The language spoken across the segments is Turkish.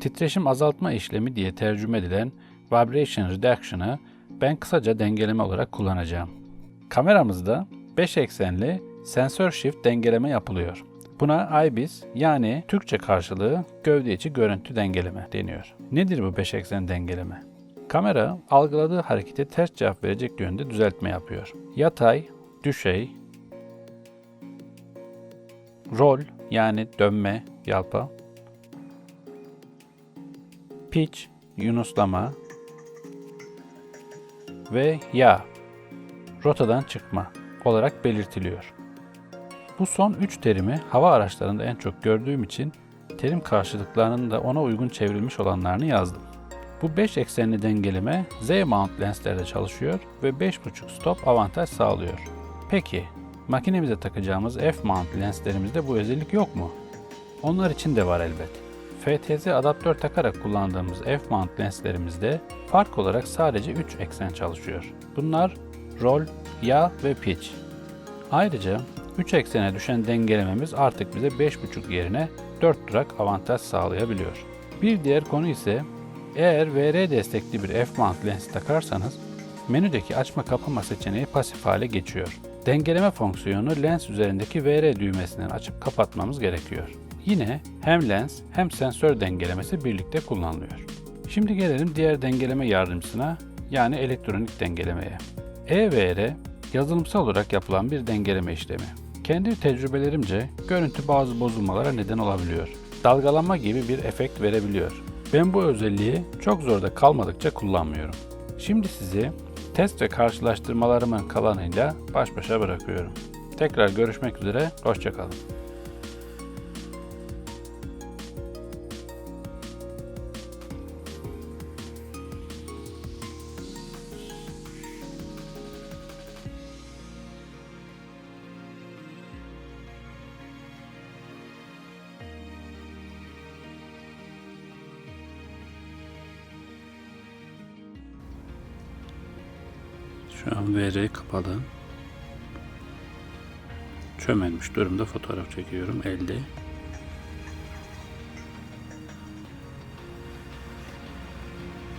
Titreşim azaltma işlemi diye tercüme edilen Vibration Reduction'ı ben kısaca dengeleme olarak kullanacağım. Kameramızda 5 eksenli sensör shift dengeleme yapılıyor. Buna IBIS yani Türkçe karşılığı gövde içi görüntü dengeleme deniyor. Nedir bu 5 eksen dengeleme? Kamera algıladığı harekete ters cevap verecek yönde düzeltme yapıyor. Yatay, düşey, rol yani dönme, yalpa, pitch, yunuslama ve yağ, rotadan çıkma olarak belirtiliyor. Bu son üç terimi hava araçlarında en çok gördüğüm için terim karşılıklarının da ona uygun çevrilmiş olanlarını yazdım. Bu 5 eksenli dengeleme Z-mount lenslerde çalışıyor ve 5.5 stop avantaj sağlıyor. Peki, makinemize takacağımız F-mount lenslerimizde bu özellik yok mu? Onlar için de var elbet. FTZ adaptör takarak kullandığımız F-mount lenslerimizde fark olarak sadece 3 eksen çalışıyor. Bunlar roll, yağ ve pitch. Ayrıca 3 eksene düşen dengelememiz artık bize 5.5 yerine 4 durak avantaj sağlayabiliyor. Bir diğer konu ise eğer VR destekli bir f-mount lens takarsanız menüdeki açma kapama seçeneği pasif hale geçiyor. Dengeleme fonksiyonu lens üzerindeki VR düğmesinden açıp kapatmamız gerekiyor. Yine hem lens hem sensör dengelemesi birlikte kullanılıyor. Şimdi gelelim diğer dengeleme yardımcısına yani elektronik dengelemeye. EVR yazılımsal olarak yapılan bir dengeleme işlemi. Kendi tecrübelerimce görüntü bazı bozulmalara neden olabiliyor. Dalgalanma gibi bir efekt verebiliyor. Ben bu özelliği çok zorda kalmadıkça kullanmıyorum. Şimdi sizi test ve karşılaştırmalarımın kalanıyla baş başa bırakıyorum. Tekrar görüşmek üzere, hoşçakalın. Şu an VR kapalı. Çömelmiş durumda fotoğraf çekiyorum elde.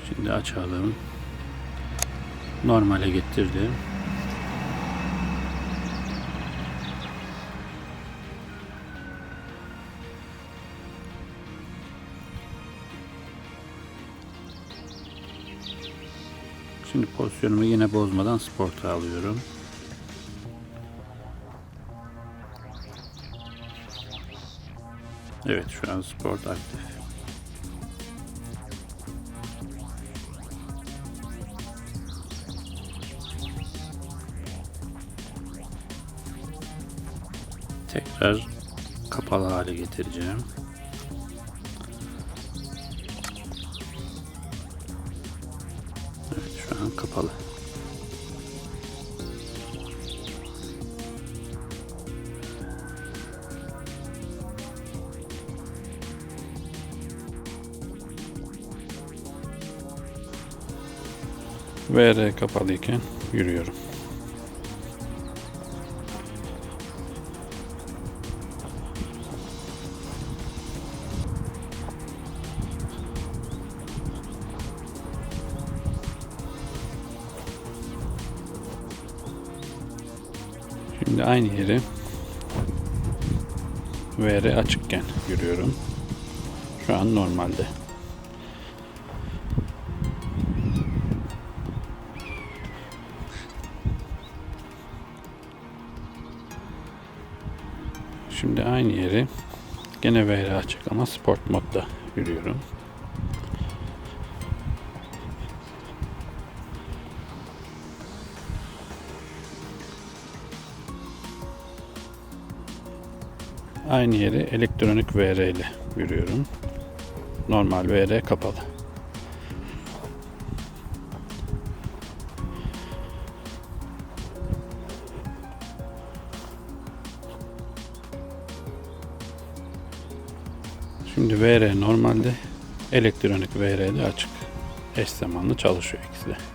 Şimdi açalım. Normale getirdim. Şimdi pozisyonumu yine bozmadan sporta alıyorum. Evet şu an sport aktif. Tekrar kapalı hale getireceğim. An kapalı. VR kapalıyken yürüyorum. Şimdi aynı yeri VR açıkken yürüyorum. Şu an normalde. Şimdi aynı yeri gene VR açık ama sport modda yürüyorum. Aynı yeri elektronik VR ile yürüyorum. Normal VR kapalı. Şimdi VR normalde, elektronik VR de açık. Eş zamanlı çalışıyor ikisi de.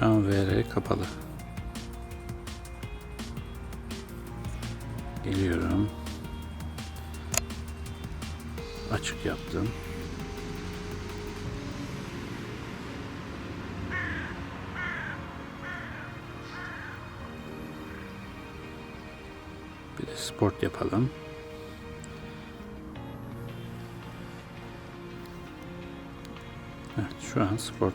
Şu an VR kapalı. Geliyorum. Açık yaptım. Bir de sport yapalım. Evet şu an sport.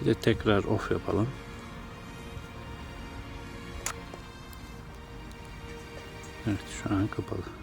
Bir de tekrar off yapalım. Evet şu an kapalı.